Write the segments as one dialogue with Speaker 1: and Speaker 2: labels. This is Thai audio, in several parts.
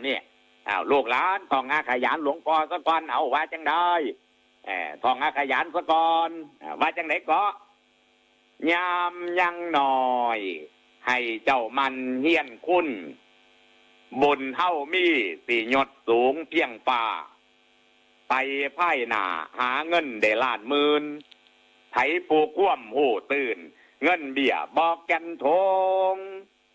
Speaker 1: นี่อ้าวลูกหลานทองอาขยันหลวงพ่อสะก่อนเอาว่าจังได้เออทองอาขยันสะก่อนว่าจังไดก็ยามยังหน่อย ให้เจ้ามันเฮียนคุณบุญเท่ามีสียศสูงเพียงป่า ไปไพ่หนาหาเงินได้ล้านหมื่นไถปูคว่ำหูตื่น เงินเบี้ยบอกแกันทง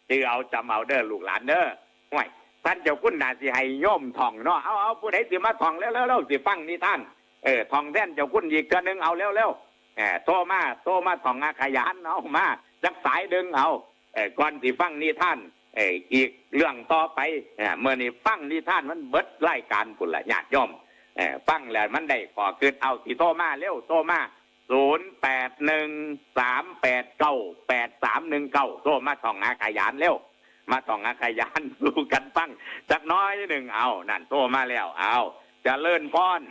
Speaker 1: จือเอาจำเอาเด้อลูกหลานเด้อห่วย ท่านเจ้าคุณน่าสิให้โยมท่องเนาะเอาเอาผู้ใดสิมาท่องแล้วแล้วแล้วสิฟังนิท่านเออท่องแท่นเจ้าคุณอีกเทื่อนึงเอาแล้วแล้วเออโตมาโตมาท่องอาขยานเอามาจักสายดึงเอาเออก่อนสิฟังนิท่านเอออีกเรื่องต่อไปเออเมื่อนี้ฟังนิท่านมันเบิดรายการกุนละญาติโยมเออฟังแล้วมันได้ขอคืนเอาสิโทรมาเร็วโทรมาศูนย์แปดหนึ่งสามแปดเก้าแปดสามหนึ่งเก้าโทรมาท่องอาขยานเร็ว มาท่องอาขยานดูกันฟังจักน้อยหนึ่งเอานั่นโทรมาแล้วเอาเจะเลื่อนพร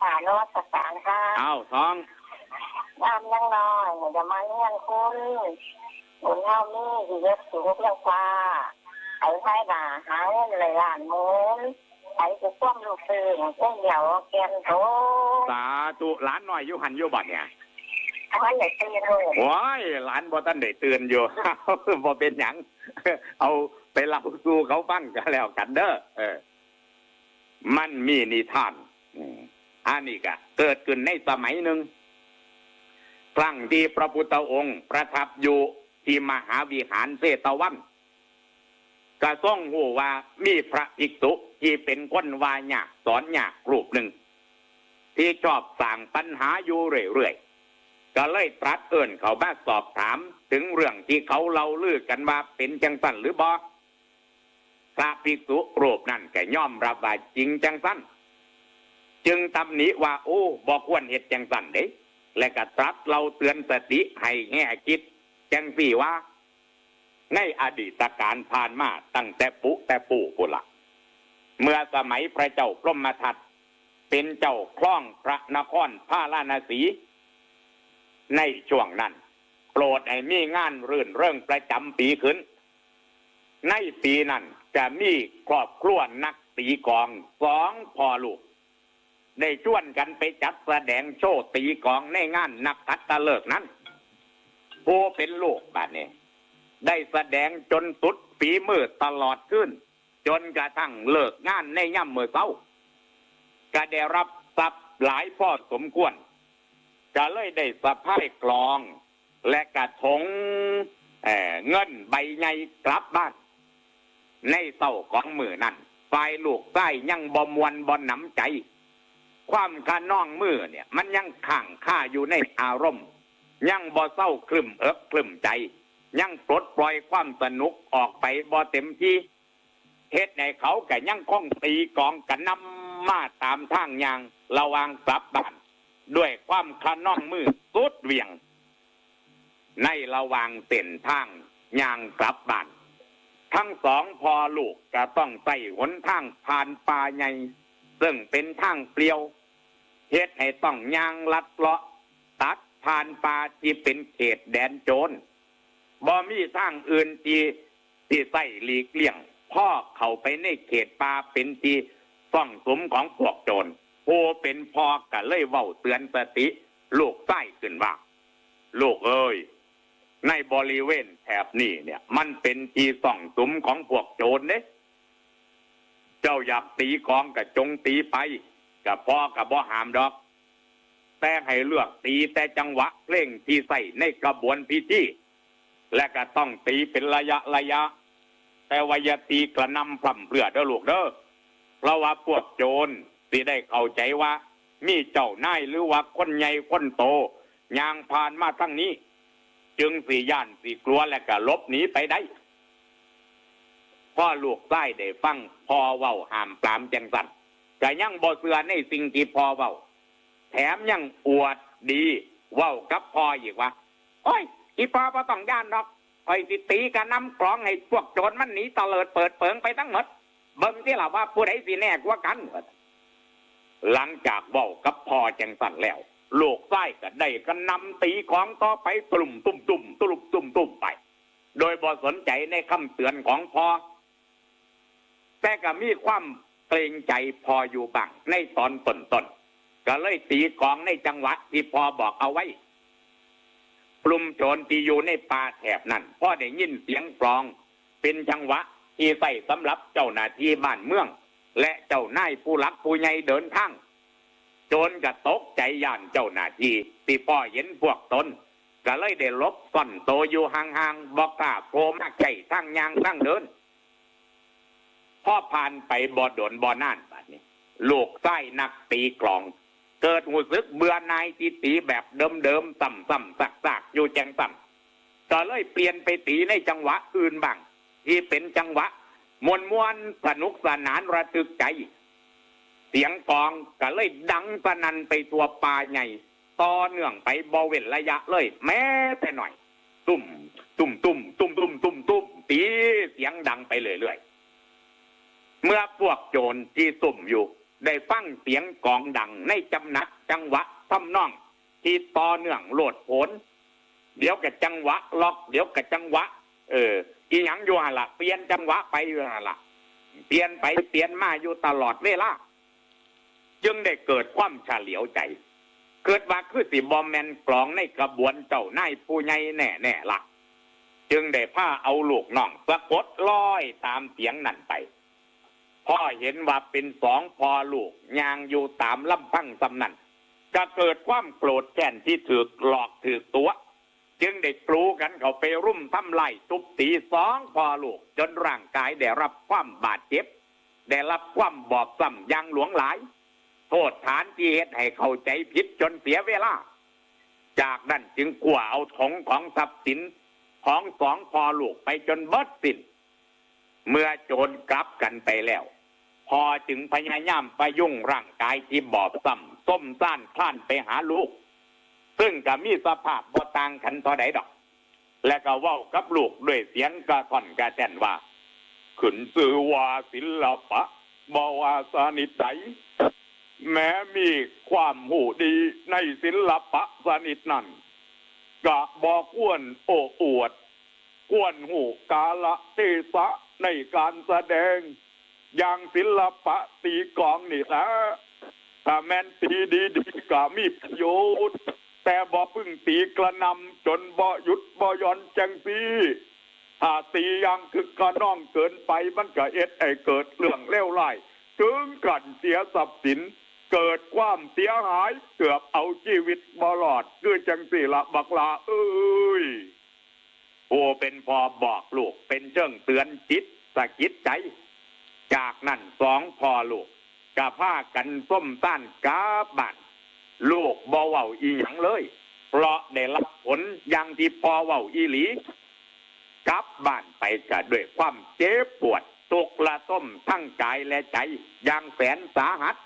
Speaker 2: ผ่านวัตสารค่ะ
Speaker 1: เอาท้อง
Speaker 2: ยามยังน้อยเดี๋ยวมาเลี้ยงคุณหมุนเท่ามีที่ยศสูงเพียงฟ้าไอ้ไพ่ด่าหาเงินเลยล้านหมุนไอ้จะคว่ำลูกตื่นเส้นเดียวแกนโถ
Speaker 1: สาธุหลานน้อยอยู่หันอยู่บัดเนี่ย
Speaker 2: ทำให้เด็กตื่นเลย
Speaker 1: ว้ายหลานบ่ทันได้เตือนอยู่บ่เป็นหยังเอาไปเล่าสู่เขาฟังกันแล้วกันเด้อเออ มันมีนิทานอันนี้ก็เกิดขึ้นในสมัยหนึ่งครั้งที่พระพุทธองค์ประทับอยู่ที่มหาวิหารเสตวันก็ต้องหูว่ามีพระภิกษุที่เป็นคนวายากสอนยากรูปหนึ่ง ที่ชอบสั่งปัญหาอยู่เรื่อย ก็เลยตรัสเอิ่นเขามาสอบถาม ถึงเรื่องที่เขาเล่าลือกันว่าเป็นจังสันหรือบ่พระภิกษุรูปนั้นก็ย่อมรับว่าจริงจังสันจึงตำหนิว่าโอ้บอกควรเหตุจังสันเด้และก็ตรัสเราเตือนสติให้แง่คิด จังสี่ว่า ในอดีตการผ่านมาตั้งแต่ปุแต่ปู่ปุละเมื่อสมัยพระเจ้ากรมทัตเป็นเจ้าคล้องพระนครพาราณสี ในช่วงนั้น โปรดให้มีงานรื่นเรื่องประจำปีขึ้น ในปีนั้นจะมีครอบครัวนักตีกลองสองพ่อลูก ได้ชวนกันไปจัดแสดงโชว์ตีกลองในงานนักขัตฤกษ์นั้นผู้เป็นลูกบ้านนี้ได้แสดงจนสุดฝีมือตลอดขึ้น จนกระทั่งเลิกงานในย่ำเมื่อเช้าก็ได้รับทรัพย์หลายพ่อสมควร ก็เลยได้สะพายกลอง และกระทงเเงินใบใหญ่กลับบ้าน ในเศร้าของมือนั้นฝ่ายลูกใต้ยังบ่มวนบ่หนำใจ ความกาน้องมือเนี่ย มันยังขังค่าอยู่ในอารมณ์ ยังบ่เศร้าคลึมเอิกคลึมใจ ยังปลดปล่อยความสนุกออกไปบ่เต็มที่เฮ็ดในเขาก็ยังคงตีกองกันนำมาตามทางยางระวางกลับบ้าน ด้วยความคละน้องมือสุดเวียง ในระวางเส้นทางยางกลับบ้าน ทั้งสองพอลูกก็ต้องใส่หนทางผ่านป่าใหญ่ ซึ่งเป็นทางเปลี่ยวเฮ็ดให้ต้องยางลัดเลาะ ตัดผ่านป่าที่เป็นเขตแดนโจรบ่มีทางอื่นที่ที่ใส่หลีกเลี่ยงพ่อเข้าไปในเขตป่าเป็นที่ซ่องสมของพวกโจร ผู้เป็นพอก็เลยเว้าเตือนสติ ลูกใต้ขึ้นว่าลูกเอ้ยในบริเวณแถบนี้เนี่ย มันเป็นที่ส่องสุมของพวกโจรเนี่ยเจ้าอยากตีกองกับจงตีไปกับพ่อกับบ่หามดอก แต่ให้เลือกตีแต่จังหวะเพลงที่ใส่ในกระบวนพิธีและก็ต้องตีเป็นระยะระยะ แต่วายตีกระนำพร่ำเพรื่อเด้อลูกเด้อเพราะว่าพวกโจร สิได้เข้าใจว่า มีเจ้านายหรือว่าคนใหญ่คนโตยางผ่านมาทั้งนี้ จึงสี่ย่านสี่กลัวและก็ลบหนีไปได้พ่อลูกใต้ได้ฟังพ่อเว้าห้ามปรามจังสันก็ยังบ่เสือในสิ่งที่พ่อเว้า แถมยังอวดดีเว้ากับพ่ออีกว่าโอ้ยอีพ่อบ่ต้องย่านดอกคอยสิตีกันนำกลองให้พวกโจรมันหนีเตลิดเปิดเปิงไปทั้งหมด เบิ่งที่ล่ะว่าผู้ใดสิแน่กว่ากัน หลังจากเว้ากับพ่อจังสันแล้วลูกไส้ก็ได้ก็นำตีของต่อไปตุ่มตุ่มตุ่มตุ่มตุ่มตุ่มไป โดยบ่สนใจในคำเตือนของพ่อแต่ก็มีความเกรงใจพออยู่บ้างในตอนต้นๆก็เลยตีกองในจังหวะที่พอบอกเอาไว้กลุ่มโจรที่อยู่ในป่าแถบนั้นพ่อได้ยินเสียงกลอง เป็นจังหวะที่ใส่สำหรับเจ้าหน้าที่บ้านเมือง และเจ้านายผู้หลักผู้ใหญ่เดินทางจรก็ตกใจย่านเจ้าหน้าที่ที่พ่อเห็นพวกตนก็เลยได้ลบซ่อนโตอยู่ห่างๆบอกกล้าโผล่มาใกล้ทั้งยางทั้งเดินพ่อผ่านไปบ่อดนบ่อน่านบัดนี้ลูกไส้นักตีกลอง เกิดหูซึกเบื่อนายที่ตีแบบเดิมๆซ้ำๆซักๆอยู่แจงซ้ำก็เลยเปลี่ยนไปตีในจังหวะอื่นบ้างที่เป็นจังหวะ มวนมวนสนุกสนานระทึกใจ เสียงกองก็เลยดังสนันไปตัวป่าใหญ่ต่อเนื่องไปบอเวนระยะเลย แม้แต่หน่อย ตุ่ม ตุ่มตุ่มตุ่มตุ่มตุ่มตุ่มตีเสียงดังไปเรื่อยๆเมื่อพวกโจรที่ซุ่มอยู่ ได้ฟังเสียงกองดังในจำนักจังหวะทำนอง ที่ต่อเนื่องโหลดผล เดี๋ยวกับจังหวะล็อก เดี๋ยวกับจังหวะ เออ อีหยังอยู่หั่นละเปลี่ยนจังหวะไปอยู่หั่นละเปลี่ยนไปเปลี่ยนมาอยู่ตลอดเวลาจึงได้เกิดความเฉลียวใจ เกิดว่าคือสิบอมแมนกลองในกระบวนเจ้านายผู้ใหญ่แน่แน่ละจึงได้ผ้าเอาลูกน้องสะกดลอยตามเสียงนั่นไปพ่อเห็นว่าเป็นสองพอลูกยางอยู่ตามลำพังสำนันจะเกิดความโกรธแค้นที่ถือหลอกถือตัว จึงได้กรูกันเขาไปรุ่มทำไล่ทุบตีสองพอลูก จนร่างกายได้รับความบาดเจ็บ ได้รับความบอบซ้ำยังหลวงหลาย โทษฐานที่เหตุให้เข้าใจผิดจนเสียเวลา จากนั้นจึงกลัวเอาของของทรัพย์สินของสองพอลูกไปจนเบิดสิ้นเมื่อโจรกลับกันไปแล้ว พอจึงพยายามประยุ่งร่างกายที่บอบซ้ำส้มซ่านคลานไปหาลูก ซึ่งก็มีสภาพบ่ต่างกันต่อใดดอก และก็เว้ากับลูกด้วยเสียงกระท่อนกระแท่นว่าขึ้นสื่อว่าศิลปะบว่าสนิทใจแม้มีความหูดีในศิลปะสนิทนั้นกะบอกวนโอ้อวด กวนหูกาละเทศะในการแสดง อย่างศิลปะตีกลองนี่นะถ้าแม่นตีดีดีๆก็มีประโยชน์ แต่บ่พึ่งตีกระนำจนบ่หยุดบ่ย่อนจังซีถ้าตียังคือกระน้องเกินไปมันก็เอ็ดไอเกิดเรื่องเลวร้ายถึงกันเสียทรัพย์สิน เกิดความเสียหายเกือบเอาชีวิตบลอด คือจังสี่ละบักลาเอ้ยโอเป็นพอบอกลูก เป็นเชิงเตือนจิตสะกิดใจ จากนั้นสองพอลูกกะผ้ากันส้มต้านกาบัน ลูกบ่เว้าอีหยังเลย เพราะได้รับผลอย่างที่พอเว้าอีหลี กลับบ้านไปกะด้วยความเจ็บปวดตกละต้มทั้งกายและใจอย่างแสนสาหัส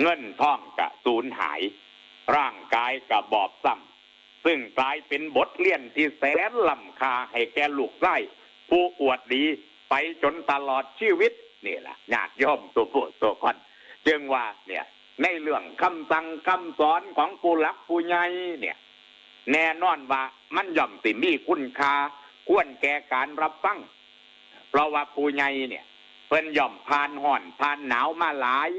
Speaker 1: เงินทองกะสูญหาย ร่างกายกะบอบซ้ำซึ่งกลายเป็นบทเรียนที่แสนลำคาให้แกลูกไส้ผู้อวดดีไปจนตลอดชีวิตนี่แหละญาติโยมตัวผู้ตัวคนจึงว่าเนี่ย ในเรื่องคำสั่งคำสอนของผู้หลักผู้ใหญ่เนี่ย แน่นอนว่ามันย่อมสิมีคุณค่าควรแก่การรับฟังเพราะว่าผู้ใหญ่เนี่ยเพิ่นย่อมผ่านห่อนผ่านหนาวมาหลาย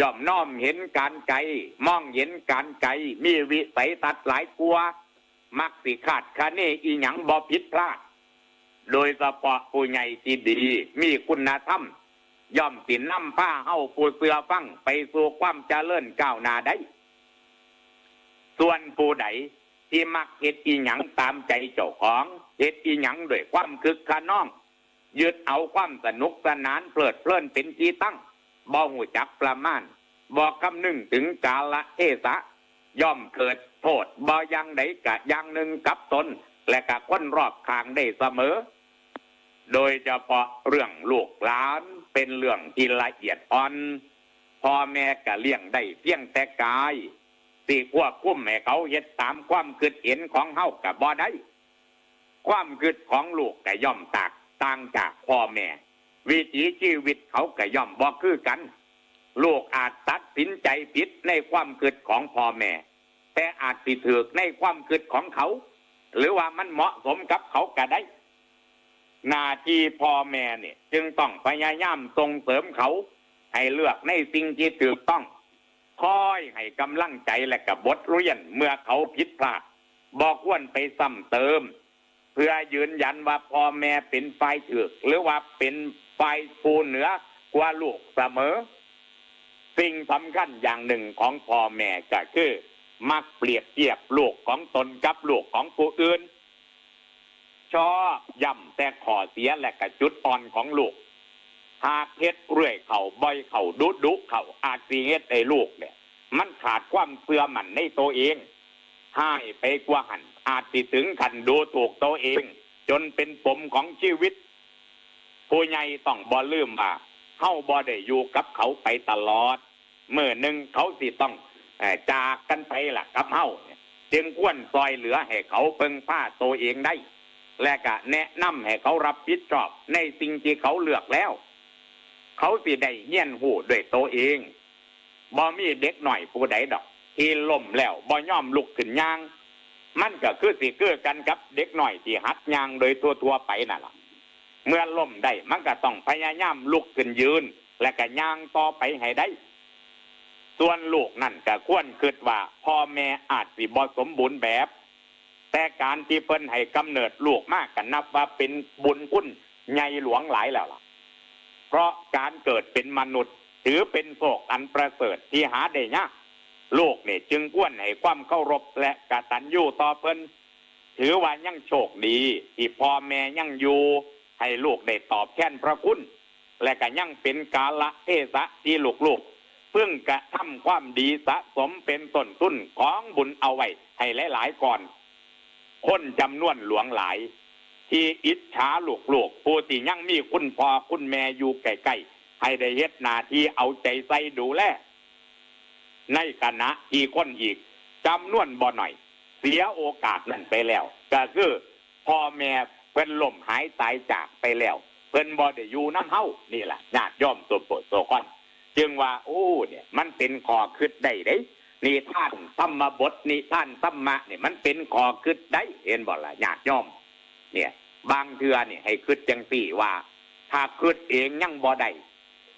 Speaker 1: ย่อมน้อมเห็นการไกลมองเห็นการไกลมีวิสัยทัศน์หลายกลัว มักสิขาดคะเนอีหยังบ่ผิดพลาด โดยเฉพาะผู้ใหญ่ที่ดี มีคุณธรรม ย่อมสินนำผ้าเฮาผู้เสือฟังไปสู่ความเจริญก้าวหน้าได้ ส่วนผู้ใดที่มักเฮ็ดอีหยังตามใจเจ้าของเฮ็ดอีหยังด้วยความคึกขนองยึดเอาความสนุกสนานเพลิดเพลินเป็นที่ตั้งบ่หูจักประมาณบ่คำหนึ่งถึงกาละเทศะ ย่อมเกิดโทษบ่ยังใดกะย่างหนึ่งกับตนและกะคนรอบข้างได้เสมอ โดยเฉพาะเรื่องลูกหลาน เป็นเรื่องที่ละเอียดอ่อนพ่อแม่กะเลี้ยงได้เพียงแต่กายสิควบคุมให้เขาเฮ็ดตามความคิดเห็นของเฮากะบ่ได้ความคิดของลูกกะย่อมตากต่างจากพ่อแม่ วิถีชีวิตเขากะย่อมบ่คือกัน ลูกอาจตัดสินใจผิดในความคิดของพ่อแม่ แต่อาจสิดถือในความคิดของเขา หรือว่ามันเหมาะสมกับเขาก็ได้ หน้าที่พ่อแม่เนี่ย จึงต้องพยายามส่งเสริมเขา ให้เลือกในสิ่งที่ถูกต้อง คอยให้กำลังใจและกับบทเรียนเมื่อเขาผิดพลาดบอกวนไปซ้ำเติม เพื่อยืนยันว่าพ่อแม่เป็นฝ่ายถูกหรือว่าเป็นฝ่ายผู้เหนือกว่าลูกเสมอ สิ่งสำคัญอย่างหนึ่งของพ่อแม่ก็คือ มักเปรียบเทียบลูกของตนกับลูกของผู้อื่น ชอบย่ำแต่ขอเสียและกระจุดอ่อนของลูก หากเฮ็ดเรื่อยเข่าบ่อยเข่าดุดุเข่าอาจสิเฮ็ดไอ้ลูกเนี่ย มันขาดความเสื่อมันในตัวเองให้ไปกว่าหันอาจสิถึงขันดูถูกตัวเอง จนเป็นปมของชีวิต ผู้ใหญ่ต้องบ่ลืมว่าเฮาบ่ได้อยู่กับเขาไปตลอด เมื่อหนึ่งเขาสิต้องจากกันไปล่ะกับเฮาเนี่ยจึงควรซอยเหลือให้เขาเพิ่งผ้าตัวเองได้ และก็แนะนำให้เขารับผิดชอบในสิ่งที่เขาเลือกแล้ว เขาสิได้เฮียนหูด้วยตัวเองบ่มีเด็กหน่อยผู้ใดดอก ที่ล่มแล้วบ่ย่อมลุกขึ้นย่าง มันก็คือสิเกือกันกับ เด็กหน่อยที่หัดย่างโดยทั่วไปนั่นล่ะเมื่อล่มได้มันก็ต้องพยายามลุกขึ้นยืน และก็ย่างต่อไปให้ได้ ส่วนลูกนั่นก็ควรคิดว่าพ่อแม่อาจสิบ่สมบูรณ์แบบ แต่การที่เพิ่นให้กำเนิดลูกมากกันนับว่าเป็นบุญคุณใหญ่หลวงหลายแล้วล่ะ เพราะการเกิดเป็นมนุษย์ ถือเป็นโศกอันประเสริฐที่หาได้ยากลูกเนี่ยจึงควรให้ความเคารพและกตัญญูต่อเพิ่นถือว่ายังโชคดี ที่พ่อแม่ยังอยู่ ให้ลูกได้ตอบแทนพระคุณ และก็ยังเป็นกาละเทศะที่ลูกๆเพิ่งกระทำความดีสะสมเป็นต้นทุนของบุญเอาไว้ให้หลายๆก่อน คนจำนวนหลวงหลาย ที่อิจฉาลูกๆผู้ที่ยังมีคุณพ่อคุณแม่อยู่ใกล้ๆให้ได้เฮ็ดหน้าที่เอาใจใส่ดูแลในคณะที่คนอีกจำนวนบ่หน่อย เสียโอกาสนั่นไปแล้ว ก็คือพ่อแม่เพิ่นล่มหายตายจากไปแล้ว เพิ่นบ่ได้อยู่น้ำเฮานี่แหละญาติย่อมตัวโปรดตัวคอน จึงว่า โอ้เนี่ย มันเป็นขอคิดได้เด้ นิท่านธรรมบทนิท่านธรรมะเนี่ยมันเป็นขอคิดได้เห็นบ่ล่ะญาติย่อม เนี่ย บางเทือเนี่ยให้คิดจังสี่ว่า ถ้าคิดเองยังบ่ได้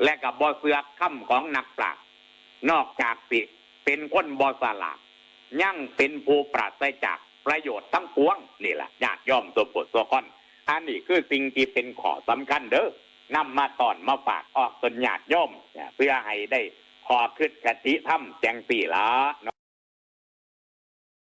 Speaker 1: และกับบ่เสือกคำของนักปราชญ์นอกจากสิเป็นคนบ่สลาดยั่งเป็นผู้ปราศจากประโยชน์ทั้งปวงนี่แหละญาติย่อมตัวปวดตัวค่อนอันนี้คือสิ่งที่เป็นขอสำคัญเด้อนำมาตอนมาฝากออกตนญาติย่อมเนี่ยเพื่อให้ได้ ขอขึ้นกติธรรมแจงปีละ